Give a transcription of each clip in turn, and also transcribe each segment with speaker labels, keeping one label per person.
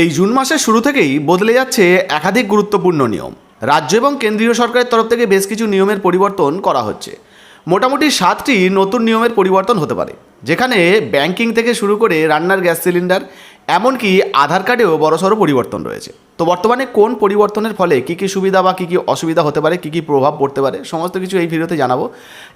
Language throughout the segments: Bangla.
Speaker 1: এই জুন মাসের শুরু থেকেই বদলে যাচ্ছে একাধিক গুরুত্বপূর্ণ নিয়ম। রাজ্য এবং কেন্দ্রীয় সরকারের তরফ থেকে বেশ কিছু নিয়মের পরিবর্তন করা হচ্ছে। মোটামুটি সাতটি নতুন নিয়মের পরিবর্তন হতে পারে, যেখানে ব্যাংকিং থেকে শুরু করে রান্নার গ্যাস সিলিন্ডার এমনকি আধার কার্ডেও বড়সড় পরিবর্তন রয়েছে। তো বর্তমানে কোন পরিবর্তনের ফলে কী কী সুবিধা বা কী কী অসুবিধা হতে পারে, কী কী প্রভাব পড়তে পারে, সমস্ত কিছু এই ভিডিওতে জানাব।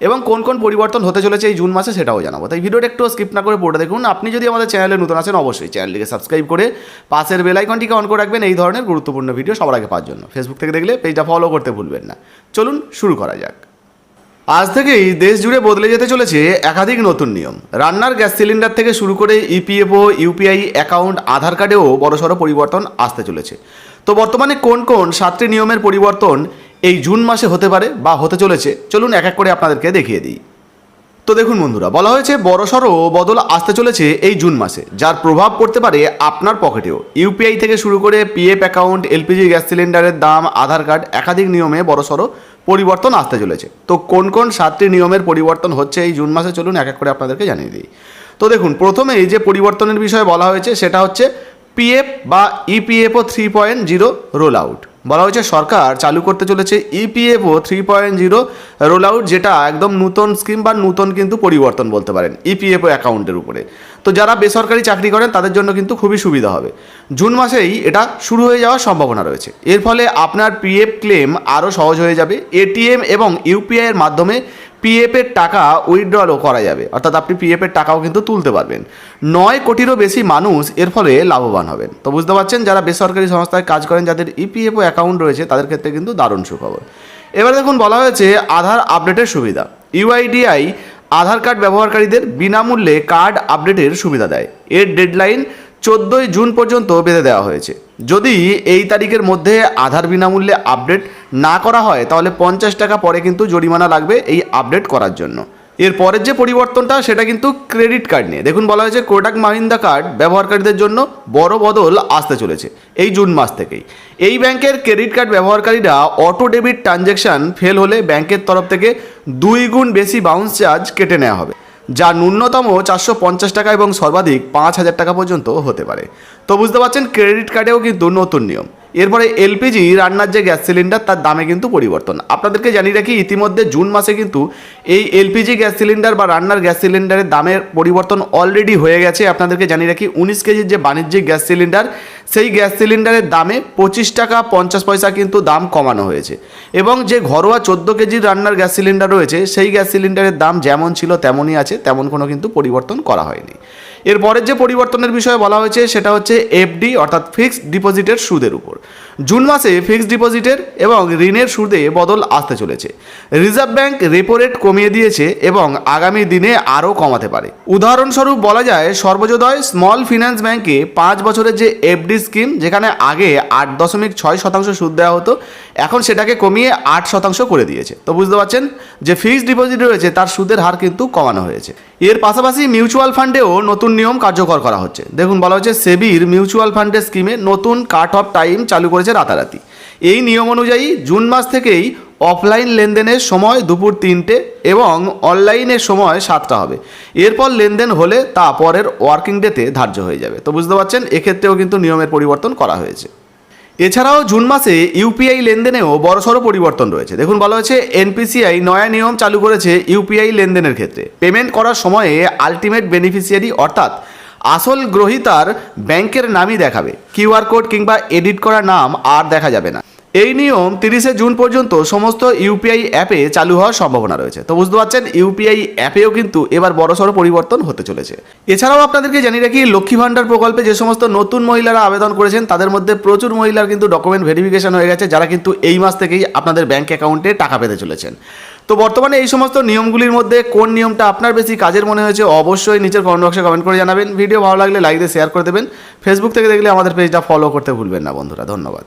Speaker 1: এবং কোন কোন পরিবর্তন হতে চলেছে এই জুন মাসে সেটাও জানাব। তাই ভিডিওটা একটু স্কিপ না করে পড়ে দেখুন। আপনি যদি আমাদের চ্যানেলে নতুন আছেন, অবশ্যই চ্যানেলটিকে সাবস্ক্রাইব করে পাশের বেল আইকনটিকে অন করে রাখবেন। এই ধরনের গুরুত্বপূর্ণ ভিডিও সবার আগে পাওয়ার জন্য। ফেসবুক থেকে দেখলে পেজটা ফলো করতে ভুলবেন না। চলুন শুরু করা যাক। আজ থেকেই দেশ জুড়ে বদলে যেতে চলেছে একাধিক নতুন নিয়ম। রান্নার গ্যাস সিলিন্ডার থেকে শুরু করে ইপিএফও, ইউপিআই অ্যাকাউন্ট, আধার কার্ডেও বড়সড় পরিবর্তন আসতে চলেছে। তো বর্তমানে কোন কোন সাতটি নিয়মের পরিবর্তন এই জুন মাসে হতে পারে বা হতে চলেছে? চলুন এক এক করে আপনাদেরকে দেখিয়ে দিই। তো দেখুন বন্ধুরা, বলা হয়েছে বড়সড় বদল আসতে চলেছে এই জুন মাসে, যার প্রভাব পড়তে পারে আপনার পকেটেও। ইউপিআই থেকে শুরু করে পিএফ অ্যাকাউন্ট, এলপিজি গ্যাস সিলিন্ডারের দাম, আধার কার্ড, একাধিক নিয়মে বড়সড় পরিবর্তন আসতে চলেছে। তো কোন কোন সাতটি নিয়মের পরিবর্তন হচ্ছে এই জুন মাসে চলুন এক এক করে আপনাদেরকে জানিয়ে দিই। তো দেখুন, প্রথমে এই যে পরিবর্তনের বিষয়ে বলা হয়েছে, সেটা হচ্ছে পিএফ বা EPFO three point zero roll out বলা হয়েছে সরকার চালু করতে চলেছে EPFO three point zero roll out যেটা একদম নূতন স্কিম বা নূতন কিন্তু পরিবর্তন বলতে পারেন ইপিএফও অ্যাকাউন্টের উপরে। তো যারা বেসরকারি চাকরি করেন, তাদের জন্য কিন্তু খুবই সুবিধা হবে। জুন মাসেই এটা শুরু হয়ে যাওয়ার সম্ভাবনা রয়েছে। এর ফলে আপনার পিএফ ক্লেম আরও সহজ হয়ে যাবে। এটিএম এবং ইউপিআইয়ের মাধ্যমে পিএফের টাকা উইথড্রলও করা যাবে। অর্থাৎ আপনি পিএফের টাকাও কিন্তু তুলতে পারবেন। নয় কোটিরও বেশি মানুষ এর ফলে লাভবান হবেন। তো বুঝতে পারছেন, যারা বেসরকারি সংস্থায় কাজ করেন, যাদের ইপিএফও অ্যাকাউন্ট রয়েছে, তাদের ক্ষেত্রে কিন্তু দারুণ সুখবর। এবার দেখুন, বলা হয়েছে আধার আপডেটের সুবিধা। ইউআইডিআই আধার কার্ড ব্যবহারকারীদের বিনামূল্যে কার্ড আপডেটের সুবিধা দেয়। এর ডেডলাইন চোদ্দোই জুন পর্যন্ত বেঁধে দেওয়া হয়েছে। যদি এই তারিখের মধ্যে আধার বিনামূল্যে আপডেট না করা হয়, তাহলে পঞ্চাশ টাকা পরে কিন্তু জরিমানা লাগবে এই আপডেট করার জন্য। এর পরের যে পরিবর্তনটা, সেটা কিন্তু ক্রেডিট কার্ড নিয়ে। দেখুন, বলা হয়েছে কোটাক মাহিন্দা কার্ড ব্যবহারকারীদের জন্য বড় বদল আসতে চলেছে এই জুন মাস থেকেই। এই ব্যাংকের ক্রেডিট কার্ড ব্যবহারকারীরা অটো ডেবিট ট্রানজ্যাকশন ফেল হলে ব্যাংকের তরফ থেকে দুই গুণ বেশি বাউন্স চার্জ কেটে নেওয়া হবে। যা ন্যূনতম চারশো পঞ্চাশ টাকা এবং সর্বাধিক পাঁচ হাজার টাকা পর্যন্ত হতে পারে। তো বুঝতে পারছেন, ক্রেডিট কার্ডেও কিন্তু নতুন নিয়ম। এরপরে এলপিজি রান্নার যে গ্যাস সিলিন্ডার, তার দামে কিন্তু পরিবর্তন। আপনাদেরকে জানিয়ে রাখি, ইতিমধ্যে জুন মাসে কিন্তু এই এলপিজি গ্যাস সিলিন্ডার বা রান্নার গ্যাস সিলিন্ডারের দামের পরিবর্তন অলরেডি হয়ে গেছে। আপনাদেরকে জানিয়ে রাখি, উনিশ কেজির যে বাণিজ্যিক গ্যাস সিলিন্ডার, সেই গ্যাস সিলিন্ডারের দামে পঁচিশ টাকা পঞ্চাশ পয়সা কিন্তু দাম কমানো হয়েছে। এবং যে ঘরোয়া চোদ্দ কেজির রান্নার গ্যাস সিলিন্ডার রয়েছে, সেই গ্যাস সিলিন্ডারের দাম যেমন ছিল তেমনই আছে, তেমন কোনো কিন্তু পরিবর্তন করা হয়নি। এরপরের যে পরিবর্তনের বিষয়ে বলা হয়েছে, সেটা হচ্ছে এফডি অর্থাৎ ফিক্সড ডিপোজিটের সুদের উপর। জুন মাসে ফিক্সড ডিপোজিটের এবং ঋণের সুদে বদল আসতে চলেছে। রিজার্ভ ব্যাংক রেপো রেট কমিয়ে দিয়েছে এবং আগামী দিনে আরও কমাতে পারে। উদাহরণস্বরূপ বলা যায়, সর্বজোদয় স্মল ফিন্যান্স ব্যাংকে পাঁচ বছরের যে এফডি স্কিম যেখানে আগে আট দশমিক ছয় শতাংশ সুদ দেওয়া হতো, এখন সেটাকে কমিয়ে আট শতাংশ করে দিয়েছে। তো বুঝতে পারছেন? যে ফিক্সড ডিপোজিট রয়েছে, তার সুদের হার কিন্তু কমানো হয়েছে। এর পাশাপাশি মিউচুয়াল ফান্ডেও নতুন নিয়ম কার্যকর করা হচ্ছে। দেখুন, বলা হচ্ছে সেবির মিউচুয়াল ফান্ডের স্কিমে নতুন কাট অফ টাইম চালু করেছে রাতারাতি। এই নিয়ম অনুযায়ী জুন মাস থেকেই অফলাইন লেনদেনের সময় দুপুর তিনটে এবং অনলাইনের সময় সাতটা হবে। এরপর লেনদেন হলে তা পরের ওয়ার্কিং ডেতে ধার্য হয়ে যাবে। তো বুঝতে পারছেন, এক্ষেত্রেও কিন্তু নিয়মের পরিবর্তন করা হয়েছে। এছাড়াও জুন মাসে ইউপিআই লেনদেনেও বড়সড় পরিবর্তন রয়েছে। দেখুন, বলা হয়েছে, এনপিসিআই নয়া নিয়ম চালু করেছে ইউপিআই লেনদেনের ক্ষেত্রে। পেমেন্ট করার সময়ে আলটিমেট বেনিফিসিয়ারি, অর্থাৎ আসল গ্রহিতার ব্যাংকের নামই দেখাবে। কিউআর কোড কিংবা এডিট করা নাম আর দেখা যাবে না। এই নিয়ম তিরিশে জুন পর্যন্ত সমস্ত ইউপিআই অ্যাপে চালু হওয়ার সম্ভাবনা রয়েছে। তো বুঝতে পারছেন, ইউপিআই অ্যাপেও কিন্তু এবার বড়সড় পরিবর্তন হতে চলেছে। এছাড়াও আপনাদেরকে জানিয়ে রাখি, লক্ষ্মী ভাণ্ডার প্রকল্পে যে সমস্ত নতুন মহিলারা আবেদন করেছেন, তাদের মধ্যে প্রচুর মহিলার কিন্তু ডকুমেন্ট ভেরিফিকেশন হয়ে গেছে, যারা কিন্তু এই মাস থেকেই আপনাদের ব্যাংক অ্যাকাউন্টে টাকা পেতে চলেছেন। তো বর্তমানে এই সমস্ত নিয়মগুলির মধ্যে কোন নিয়মটা আপনার বেশি কাজের মনে হয়েছে, অবশ্যই নিচের কমেন্ট বক্সে কমেন্ট করে জানাবেন। ভিডিও ভালো লাগলে লাইক দিয়ে শেয়ার করে দেবেন। ফেসবুক থেকে দেখলে আমাদের পেজটা ফলো করতে ভুলবেন না বন্ধুরা, ধন্যবাদ।